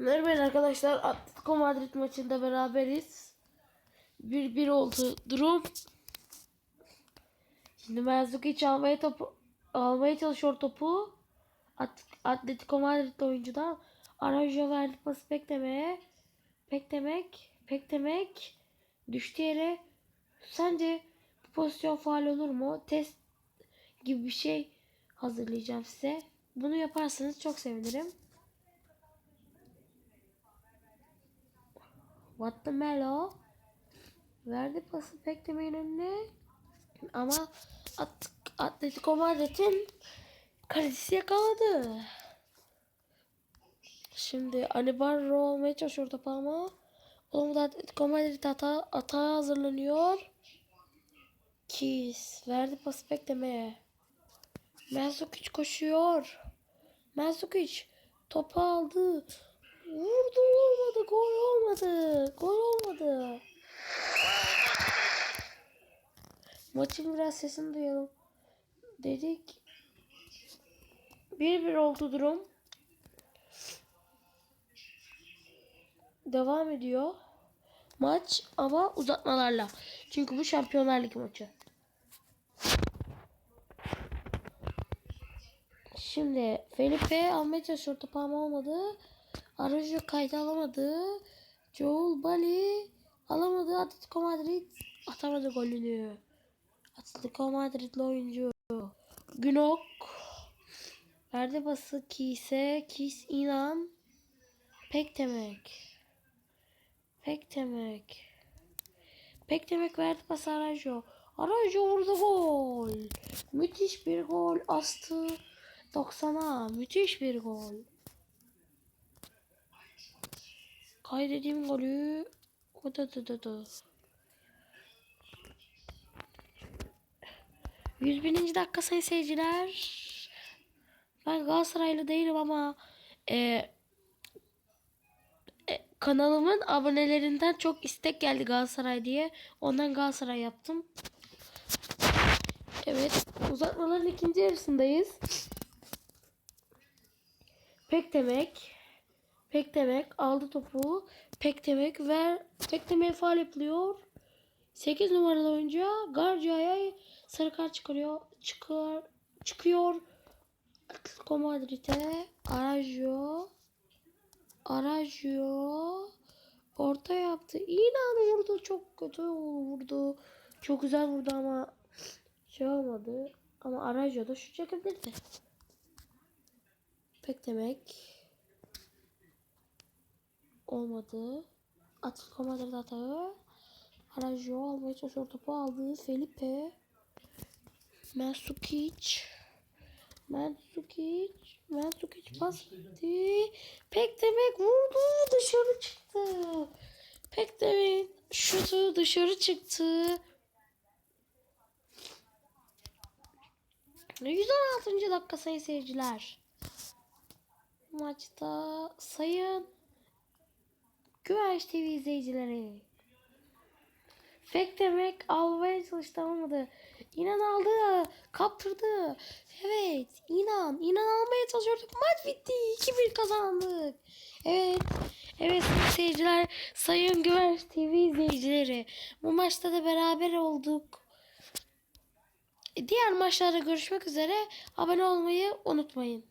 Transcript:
Merhaba arkadaşlar. Atletico Madrid maçında beraberiz. 1-1 oldu durum. Şimdi Mandzukic almaya topu almaya çalışıyor topu. At, Atletico Madrid oyuncudan Arajo verdi pası beklemeye. Beklemek, beklemek. Düştü yere. Sence bu pozisyon faal olur mu? Test gibi bir şey hazırlayacağım size. Bunu yaparsanız çok sevinirim. What the Melo verdi pası beklemeyin önüne. Ama At Atletico Madrid'in kalecisi yakaladı. Şimdi Anibarro olmaya çalışıyor topu ama olmadı Atletico Madrid hata, hata hazırlanıyor. Kiss verdi pası beklemeye. Mandzukic koşuyor. Mandzukic topu aldı. Vurdu olmadı. Gol olmadı. Gol olmadı. Maçın biraz sesini duyalım. Dedik. 1-1 oldu durum. Devam ediyor. Maç ama uzatmalarla. Çünkü bu Şampiyonlar Ligi maçı. Şimdi Felipe çalışıyor topu ama olmadı. Arajo kaydı alamadı. Joel Bali alamadı. Atletico Madrid atamadı golünü. Atletico Madrid'li oyuncu. Günok. Verdi bası Kise. Kis inan. Pek demek. Pek demek. Pek demek verdi pası Arajo. Arajo vurdu gol. Müthiş bir gol. Astı. 90'a. Müthiş bir gol. Kaydedeyim golü. O da da da da. 101. dakika sayın seyirciler. Ben Galatasaraylı değilim ama e, e, kanalımın abonelerinden çok istek geldi Galatasaray diye. Ondan Galatasaray yaptım. Evet. Uzatmaların ikinci yarısındayız. Pek demek. Pek demek aldı topu. Pek demek ver. Pek demek faal yapılıyor. 8 numaralı oyuncu Garcia'ya sarı kart çıkarıyor. Çıkar, çıkıyor. Atletico Madrid'e Arajo Arajo orta yaptı. İnan vurdu. Çok kötü vurdu. Çok güzel vurdu ama şey olmadı. Ama Arajo da şu çekebilirdi. Pek demek olmadı. Atletico Madrid hatağı. Arajo almaya çalışıyor topu aldı. Felipe. Mansukic. Mansukic. Mansukic pas gitti. Pek demek vurdu. Dışarı çıktı. Pek demek şutu dışarı çıktı. 116. dakika sayın seyirciler. Maçta sayın Güvenç TV izleyicileri. Fek demek almaya çalıştı almadı. İnan aldı. Kaptırdı. Evet. inan. İnan almaya çalışıyorduk. Maç bitti. 2-1 kazandık. Evet. Evet seyirciler. Sayın Güvenç TV izleyicileri. Bu maçta da beraber olduk. Diğer maçlarda görüşmek üzere. Abone olmayı unutmayın.